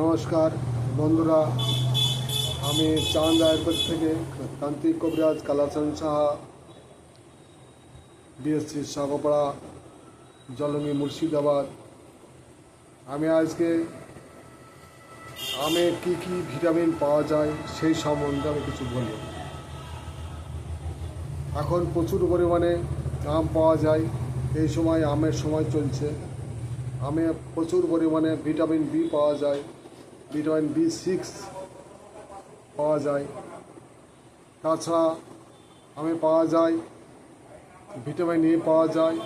নমস্কার, বন্ধুরা, আমি চাঁদ আয়ুর্বেদ থেকে তান্ত্রিক কবিরাজ কালাচান সাহা বিএসসি সাগপাড়া জলমি মুর্শিদাবাদ। আমি আজকে, আমে কি কি ভিটামিন পাওয়া যায় সেই সম্বন্ধে আমি কিছু বলি। এখন প্রচুর পরিমাণে আম পাওয়া যায়, এই সময় আমের সময় চলছে। আমে প্রচুর পরিমাণে ভিটামিন বি পাওয়া যায়। ভিটামিন বি সিক্স পাওয়া যায়। তাছাড়া আমি পাওয়া যায়, ভিটামিন এ পাওয়া যায়।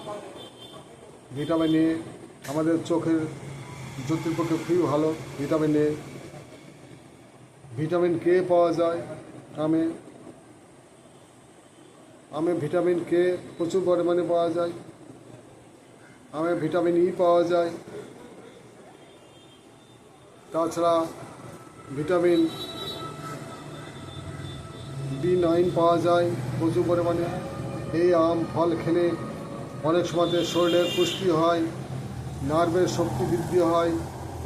ভিটামিন এ আমাদের চোখের জ্যোতির পক্ষে খুবই ভালো। ভিটামিন এ, ভিটামিন কে পাওয়া যায়? আমি, আমে ভিটামিন কে প্রচুর পরিমাণে পাওয়া যায়। আমে ভিটামিন ই পাওয়া যায়। তাছাড়া ভিটামিন বি নাইন পাওয়া যায় প্রচুর পরিমাণে। এই আম, ফল খেলে অনেক সময়তে শরীরের পুষ্টি হয়, নার্ভের শক্তি বৃদ্ধি হয়,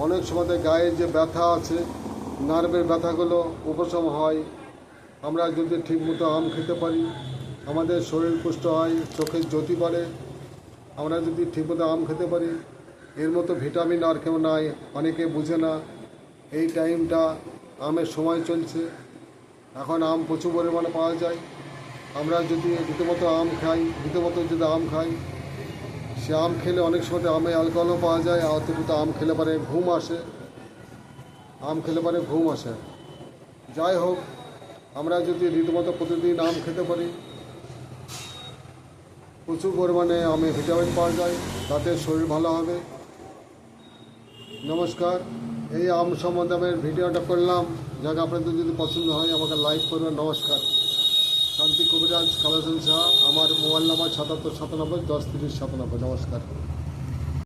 অনেক সময়তে গায়ে যে ব্যথা আছে, নার্ভের ব্যথাগুলো উপশম হয়। আমরা যদি ঠিকমতো আম খেতে পারি, আমাদের শরীর পুষ্ট হয়, চোখের জ্যোতি বাড়ে। আমরা যদি ঠিকমতো আম খেতে পারি এর মতো ভিটামিন আর কেউ নাই, অনেকে বুঝে না। এই টাইমটা আমের সময় চলছে। এখন আম প্রচুর পরিমাণে পাওয়া যায়। আমরা যদি রীতিমতো আম খাই, রীতিমতো যদি আম খাই, সে আম খেলে অনেক সময় আমে অ্যালকোহলও পাওয়া যায়, আর অতিরিক্ত আম খেলে পারে ঘুম আসে। আম খেলে পারে ঘুম আসে। যাই হোক, আমরা যদি রীতিমতো প্রতিদিন আম খেতে পারি, প্রচুর পরিমাণে আমে ভিটামিন পাওয়া যায়, তাতে শরীর ভালো হবে। নমস্কার। এই আম সম্বন্ধে আমি ভিডিওটা করলাম। যাকে, আপনাদের যদি পছন্দ হয়, আমাকে লাইক করবেন। নমস্কার। শান্তি কবিরাজ কালাসন শাহ। আমার মোবাইল নাম্বার সাতাত্তর সাতানব্বই দশ তিরিশ সাতানব্বই। নমস্কার।